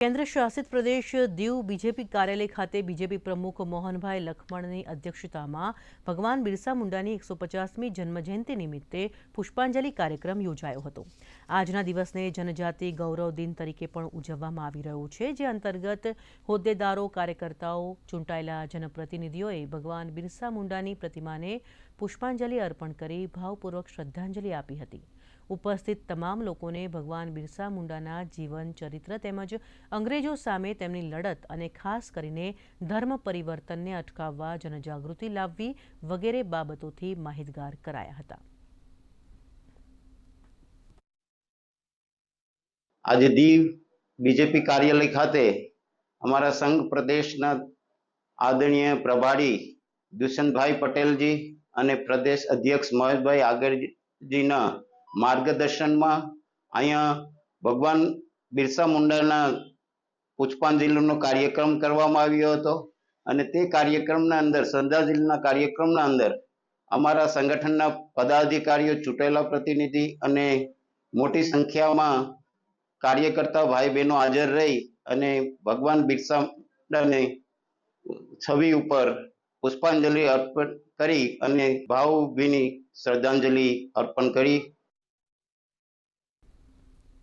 કેન્દ્ર શાસિત પ્રદેશ દીવ બીજેપી કાર્યાલય ખાતે બીજેપી પ્રમુખ મોહનભાઈ લખમણની અધ્યક્ષતામાં ભગવાન બિરસા મુંડાની એકસો પચાસમી જન્મજયંતિ નિમિત્તે પુષ્પાંજલિ કાર્યક્રમ યોજાયો હતો. આજના દિવસને જનજાતિ ગૌરવ દિન તરીકે પણ ઉજવવામાં આવી રહ્યો છે, જે અંતર્ગત હોદ્દેદારો, કાર્યકર્તાઓ, ચૂંટાયેલા જનપ્રતિનિધિઓએ ભગવાન બિરસા મુંડાની પ્રતિમાને પુષ્પાંજલિ અર્પણ કરી ભાવપૂર્વક શ્રદ્ધાંજલિ આપી હતી. ઉપસ્થિત તમામ લોકોને ભગવાન બિરસા મુંડાના જીવન ચરિત્ર તેમજ અંગ્રેજો સામે તેમની લડત અને ખાસ કરીને ધર્મ પરિવર્તનને અટકાવવા જનજાગૃતિ લાવવી વગેરે બાબતોથી માહિતગાર કરાયા હતા. આજે દીવ બીજેપી કાર્યાલય ખાતે અમારા સંઘ પ્રદેશના આદરણીય પ્રભારી દુષ્યંતભાઈ પટેલજી અને પ્રદેશ અધ્યક્ષ મહેશભાઈ આગળજીના માર્ગદર્શનમાં અહીંયા ભગવાન બિરસા મુંડાના પુષ્પાંજલિનો કાર્યક્રમ કરવામાં આવ્યો હતો. અને તે કાર્યક્રમના અંદર શ્રદ્ધાંજલિના કાર્યક્રમના અંદર અમારા સંગઠનના પદાધિકારીઓ ચૂંટાયેલા પ્રતિનિધિ અને મોટી સંખ્યામાં કાર્યકર્તા ભાઈ બહેનો હાજર રહી અને ભગવાન બિરસા મુંડાને છબી ઉપર પુષ્પાંજલિ અર્પણ કરી અને ભાવભીની શ્રદ્ધાંજલિ અર્પણ કરી.